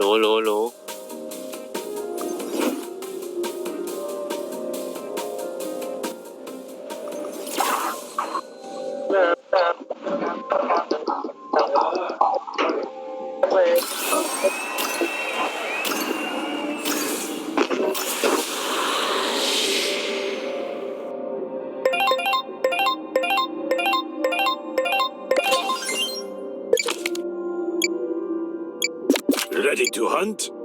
รู้รู้รู้ Hand?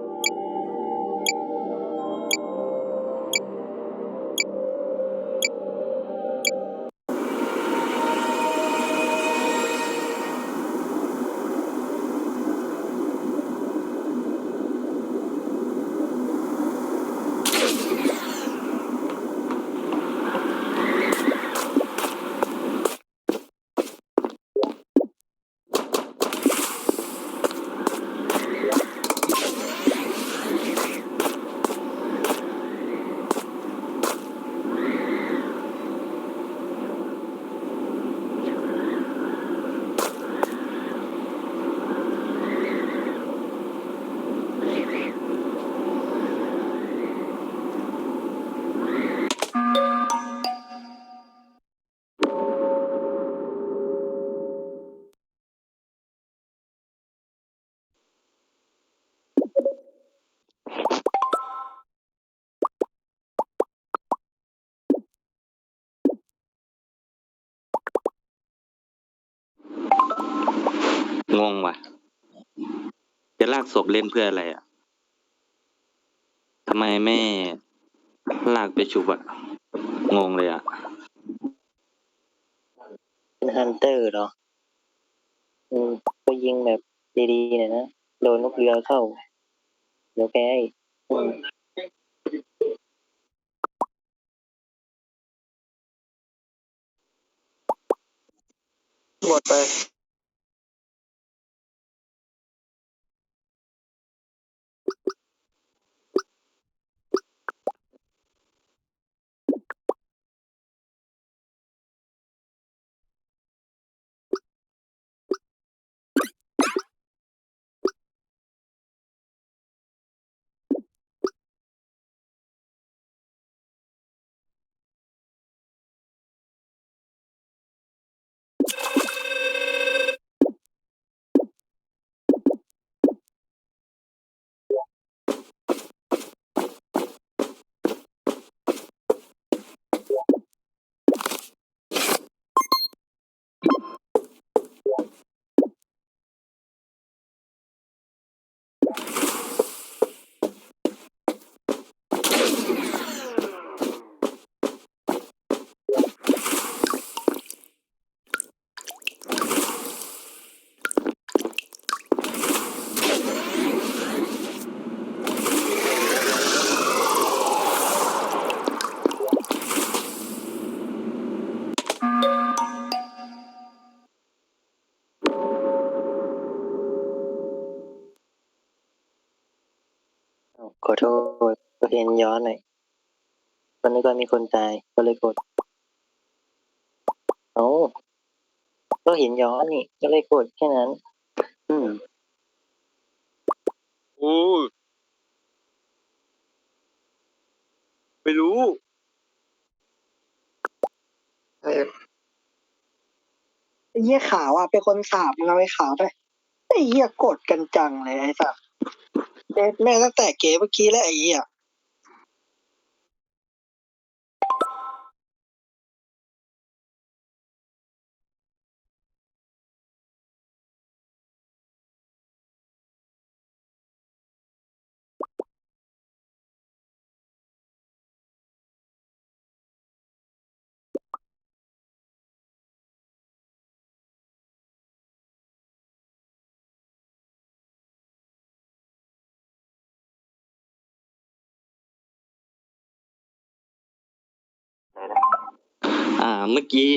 งงว่ะ จะลากศพเล่นเพื่ออะไรอะทำไมไม่ลากไปชุบอะ งงเลยอะ เป็นฮันเตอร์เหรอ อืมก็ยิงแบบดีๆหน่อยนะ โดนนกเรือเข้า เดี๋ยวแพ้อีกอืมหมดไป อโทษก็เห็นย้อนหน่อยตอนนี้ก็มีคนตายก็เลยกดเอาก็เห็นย้อนนี่ก็เลยกดแค่นั้น อืมอู้ไม่รู้ไอ้เหี้ยขาวอะเป็นคนสาบมึงเอาไอ้ขาวไปไอ้เหี้ยกดกันจังเลยไอ้สัสเจ๊ แม่งตั้งแต่เก๋เมื่อกี้แล้วไอ้เหี้ย อ่า เมื่อกี้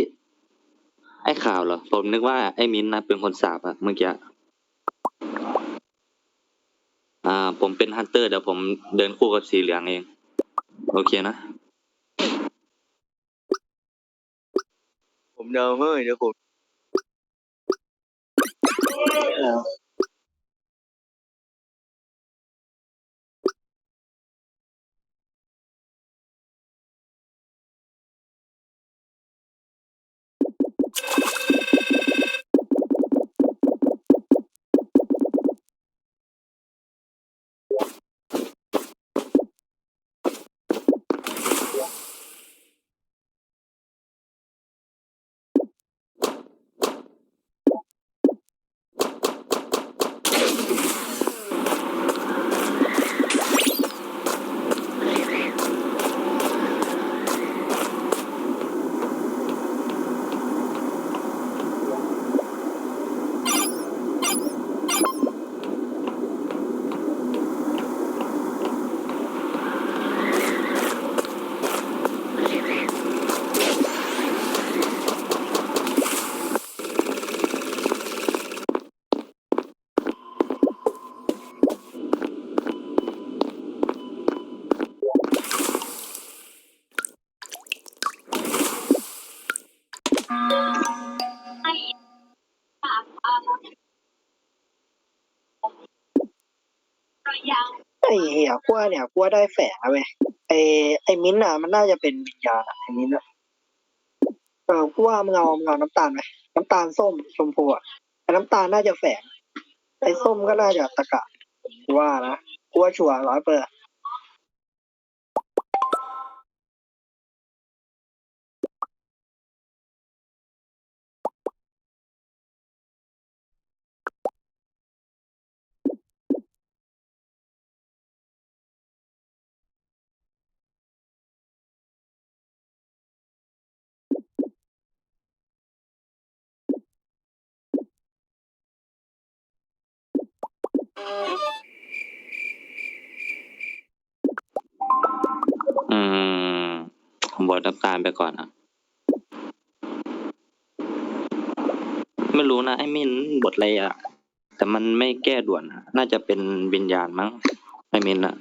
ไอ้ข่าวเหรอ ผมนึกว่าไอ้มิ้นนะเป็นคนสาบอะเมื่อกี้ อ่า ผมเป็นฮันเตอร์เดี๋ยวผมเดินคู่กับสีเหลืองเอง โอเคนะ ผมเดาเฮ้ยเดี๋ยวผม เหี้ยกลัวเนี่ยกลัวได้แฝงแล้วเว้ยไอ้ไอ้มิ้นท์อะมันน่าจะเป็นวิญญาณอะไอ้มิ้นท์อะเออกูว่ามึงเอามึงเอาน้ำตาลไหมน้ำตาลส้มชมพูอะไอ้น้ำตาลน่าจะแฝงไอ้ส้มก็น่าจะตะกะกูว่านะกลัวชัวร์ร้อยเปอร์ อืมผมบอกน้ำตาลไปก่อนอะ ไม่รู้นะไอ้มินบทอะไรอะ แต่มันไม่แก้ด่วนอะน่าจะเป็นวิญญาณมั้งไอ้มินอะ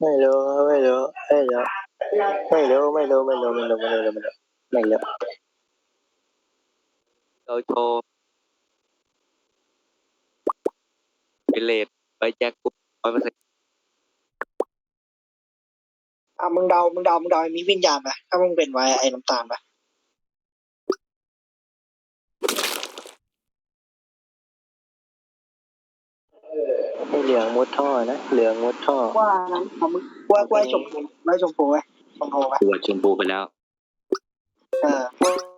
ไม่รู้ไม่รู้ไม่รู้ไม่รู้ไม่รู้ไม่รู้ไม่รู้ไม่รู้ไม่รู้ไม่รู้เราโชว์ไเลดไปแจ็คปุ๊บร้อยเปอร์เซ็นต์อะมึงเดา มึงเดา มึงเดาไอ้มีวิญญาณไหมถ้ามึงเป็นไว้ไอ้น้ำตาลไหมไอ้เหลืองมุดท่อนะ เหลืองมุดท่อ ว่านะเอามึงว่าว่าไอ้ชมพูไว้ชมพูไว้ชมพูไว้ตัวชมพูไปแล้ว เอออื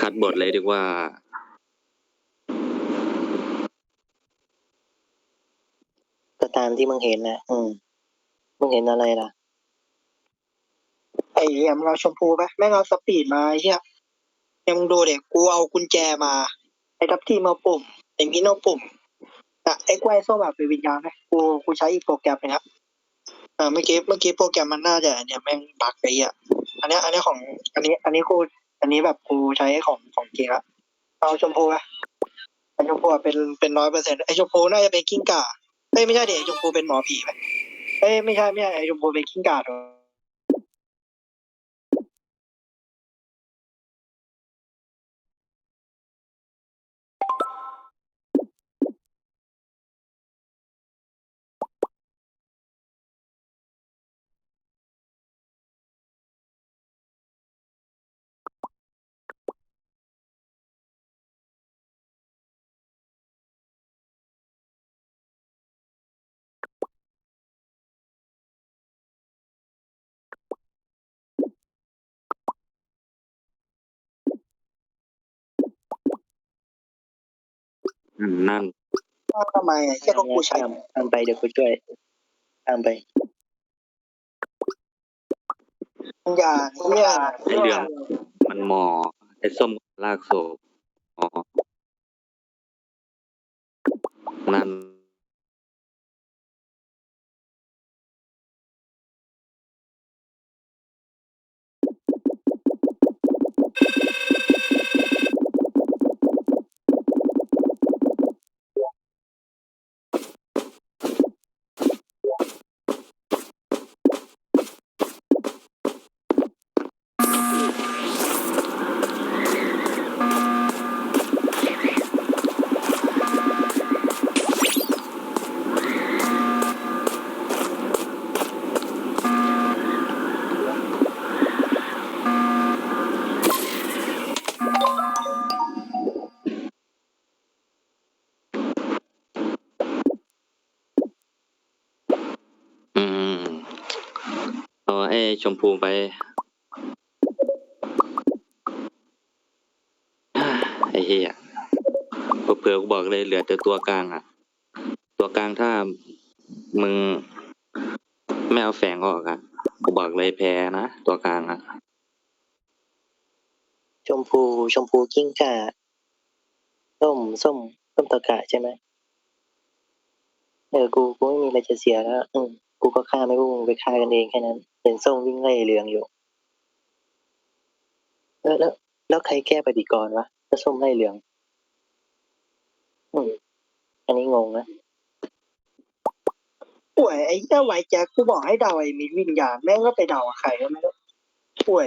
คัดบทเลยดีกว่า ก็ตามที่มึงเห็นนะอืม มึงเห็นอะไรล่ะ ไอ้เหี้ยมึงเอาชมพูไหมแม่งเอาสปีดมาไอ้เหี้ยยังมึงดูเด็กกูเอากุญแจมา ไอ้ทับที่มาปุ่มไอ้มินเอาปุ่มอะไอ้กล้วยส้มแบบเป็นวิญญาณไหมกูกูใช้อีกโปรแกรมหนึงครับอ่าเมื่อกี้เมื่อกี้โปรแกรมมันน่าจะเนี่ยแม่งบั๊กไปอะ อันนี้อันนี้ของอันนี้ อันนี้กูอันนี้แบบกูใช้ของของจริงละเอาชมพูไหมไอ้ชมพูอะเป็นเป็นร้อยเปอร์เซ็นต์ไอชมพูน่าจะเป็นกิ้งก่าเอ้ยไม่ใช่เด็กชมพูเป็นหมอผีไหมเอ้ยไม่ใช่ไม่ใช่ไอชมพูเป็นกิ้งก่าถูก อืมนั่นว่าทำไมอะแค่ก็กูใช้ตามตามไปเดี๋ยวกูช่วยตามไปอย่าเนี่ยไอ้เหลืองมันหมอไอ้ส้มลากโศกอ๋อนั่น มพูไป ไอ้เหี้ยเผื่อกูบอกเลยเหลือแต่ตัวกลางอะ ตัวกลางถ้ามึงไม่เอาแฝงออกอะกูบอกเลยแพ้นะ ตัวกลางอะ ชมพูชมพูกิ้งก่าส้มส้มส้มตะกะใช่ไหมเออกูกูไม่มีอะไรจะเสียแล้วอืม กูก็ฆ่าไม่พวกมึงไปฆ่ากันเองแค่นั้นเห็นส้มวิ่งไล่เหลืองอยู่ เออแล้ว แล้วใครแก้ปฏิกรณ์วะถ้าส้มไล่เหลือง อืมอันนี้งงนะป่วยไอ้เจ้าไวแจ็คกูบอกให้เดาไอ้มิตรวิญญาณแม่งก็ไปเดาใครก็ไม่รู้ป่วย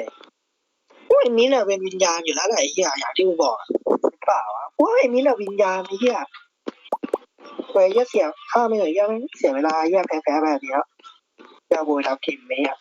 ป่วยมิตรน่ะเป็นวิญญาณอยู่แล้วแหละไอ้เหี้ยอย่างที่กูบอกหรือเปล่าวะป่วยมิตรน่ะวิญญาณไอ้เหี้ย ป่วยเหี้ยเสียข้าไม่เหนื่อยเหี้ยแม่งเสียเวลาเหี้ยแพ้แบบนี้แล้วเจ้าโวยทับทีมไหมอะ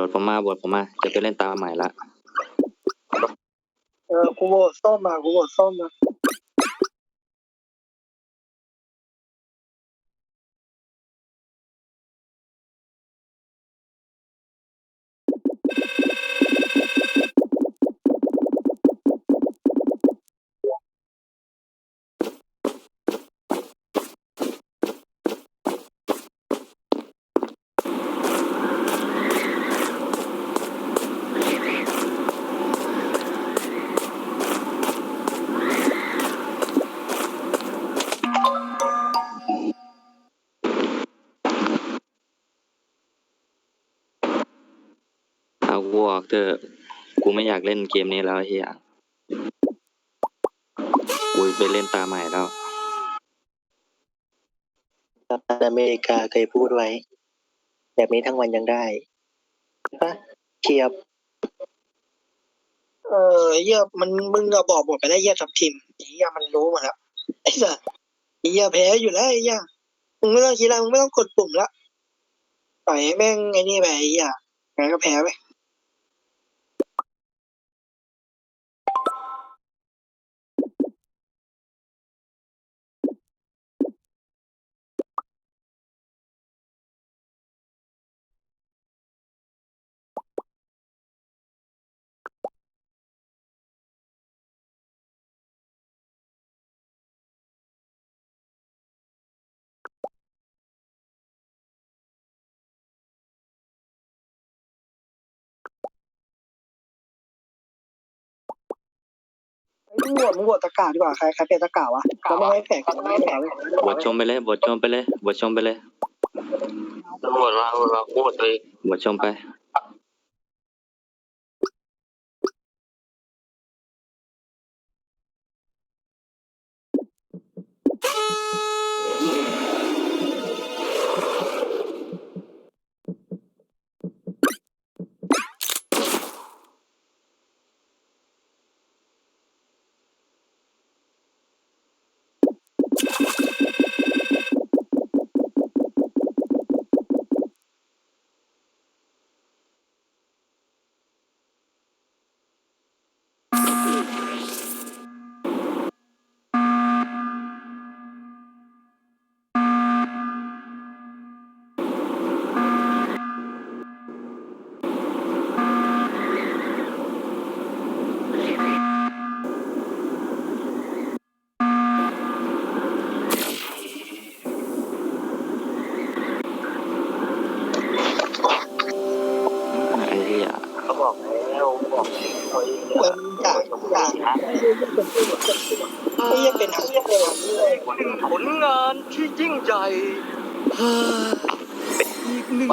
วชผมมาบวชผมมา จะไปเล่นตาใหม่ละ เออกูโหวตส้มมากูโหวตส้มมา เอากูออกเถอะกูไม่อยากเล่นเกมนี้แล้วไอ้เฮียกูไปเล่นตามใหม่แล้วกัปตันอเมริกาเคยพูดไว้ แบบนี้ทั้งวันยังได้ใช่ปะเทียบ เออเหี้ยมันมึงอะบอกหมดไปได้วเหี้ยทับทีมไอ้เหี้ยมันรู้หมดแล้วไอ้สัสไอ้เหี้ยแพ้อยู่แล้วไอ้เหี้ยมึงไม่ต้องคิดอะไรมึงไม่ต้องกดปุ่มละปล่อยให้แม่งไอ้นี่ไปไอ้เหี้ยงั้นก็แพ้ไป มึงโหวตมึงโหวตตะกร้าดีกว่าใครใครเป็นตะกร้าวะแล้วไม่ให้แฝงกันไม่ให้แฝงเลยบทชมไปเลยบทชมไปเลยบทชมไปเลยตำรวจมาเราพูดเลยบทชมไปป่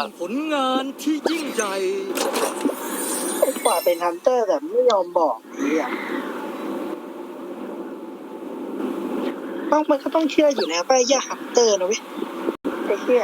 อีกหนึ่งผลงานที่ยิ่งใหญ่ ไอ้กว่าเป็นฮันเตอร์แต่ไม่ยอมบอกเนี่ยต้องมันก็ต้องเชื่ออยู่แล้วว่าไอ้เหี้ยฮันเตอร์นะเว้ยไอ้เชื่อ